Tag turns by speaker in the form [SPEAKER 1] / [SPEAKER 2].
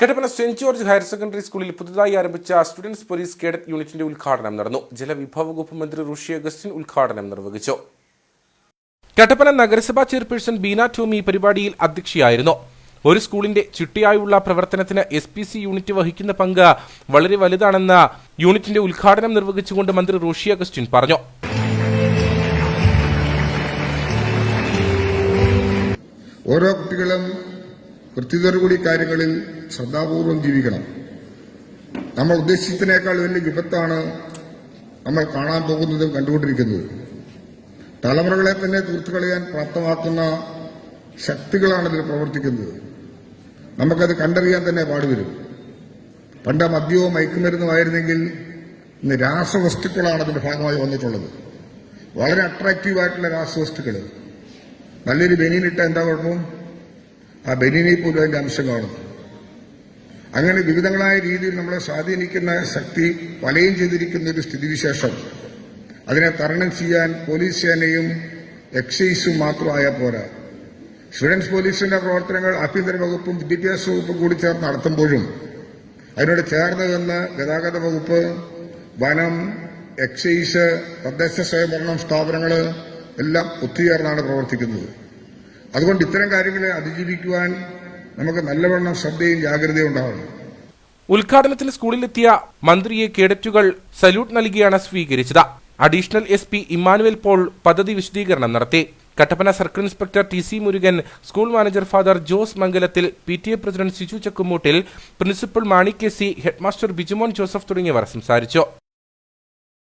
[SPEAKER 1] Kattappana saint George higher secondary സ്കൂളിൽ പുതുതായി ആരംഭിച്ച സ്റ്റുഡൻസ് പോലീസ് കേഡറ്റ് യൂണിറ്റിന്റെ ഉദ്ഘാടനം നടന്നു. ജലവിഭവ വകുപ്പ് മന്ത്രി ഋഷി അഗസ്റ്റിൻ ഉദ്ഘാടനം നിർവഹിച്ചു. കട്ടപ്പന നഗരസഭാ ചെയർപേഴ്സൺ ബീന ടോമി പരിപാടിയിൽ അധ്യക്ഷയായിരുന്നു. ഒരു സ്കൂളിന്റെ ചിട്ടിയായുള്ള പ്രവർത്തനത്തിന് എസ് പി സി യൂണിറ്റ് വഹിക്കുന്ന പങ്ക് വളരെ വലുതാണെന്ന് യൂണിറ്റിന്റെ ഉദ്ഘാടനം നിർവഹിച്ചുകൊണ്ട് മന്ത്രി റോഷി അഗസ്റ്റിൻ പറഞ്ഞു.
[SPEAKER 2] ഓരോ കുട്ടികളും കൃത്യതയോടുകൂടി കാര്യങ്ങളിൽ ശ്രദ്ധാപൂർവം ജീവിക്കണം. നമ്മൾ ഉദ്ദേശിച്ചതിനേക്കാൾ വലിയ വിപത്താണ് നമ്മൾ കാണാൻ പോകുന്നതും കണ്ടുകൊണ്ടിരിക്കുന്നത്. തലമുറകളെ തന്നെ തീർത്തുകളയാൻ പ്രാപ്തമാക്കുന്ന ശക്തികളാണ് ഇതിൽ പ്രവർത്തിക്കുന്നത്. നമുക്കത് കണ്ടറിയാൻ തന്നെ പാടുവരും. പണ്ട് മദ്യവും മയക്കുമരുന്നുമായിരുന്നെങ്കിൽ ഇന്ന് രാസവസ്തുക്കളാണ് അതിന്റെ ഭാഗമായി വന്നിട്ടുള്ളത്. വളരെ അട്രാക്റ്റീവായിട്ടുള്ള രാസവസ്തുക്കൾ നല്ലൊരു ബനിയനിട്ട എന്താ കുഴപ്പം? ആ ബനിനെ പോലും അതിന്റെ അംശം കാണുന്നു. അങ്ങനെ വിവിധങ്ങളായ രീതിയിൽ നമ്മളെ സ്വാധീനിക്കുന്ന ശക്തി വലയം ചെയ്തിരിക്കുന്ന ഒരു സ്ഥിതിവിശേഷം. അതിനെ തരണം ചെയ്യാൻ പോലീസ് സേനയും എക്സൈസും മാത്രമായ പോരാ. സ്റ്റുഡൻസ് പോലീസിന്റെ പ്രവർത്തനങ്ങൾ ആഭ്യന്തര വകുപ്പും വിദ്യാഭ്യാസ വകുപ്പും കൂടി ചേർന്ന് നടത്തുമ്പോഴും അതിനോട് ചേർന്ന് നിന്ന് ഗതാഗത വകുപ്പ് വനം എക്സൈസ് തദ്ദേശ സ്വയംഭരണ സ്ഥാപനങ്ങൾ എല്ലാം ഒത്തുചേർന്നാണ് പ്രവർത്തിക്കുന്നത്. അതുകൊണ്ട് ഇത്തരം കാര്യങ്ങളെ അതിജീവിക്കുവാൻ നമുക്ക് നല്ലവണ്ണം ശ്രദ്ധയും ജാഗ്രതയും ഉണ്ടാവണം.
[SPEAKER 1] ഉദ്ഘാടനത്തിൽ സ്കൂളിലെത്തിയ മന്ത്രിയെ കേഡറ്റുകൾ സല്യൂട്ട് നൽകിയാണ് സ്വീകരിച്ചത്. Additional S P Emmanuel Paul പദ്ധതി വിശദീകരണം നടത്തി. Kattappana circle inspector T C Murugan school manager father Jose Mangalathil P T A president Siju Chakkumoottil principal Mani K C headmaster Bijumon Joseph തുടങ്ങിയവർ സംസാരിച്ചു.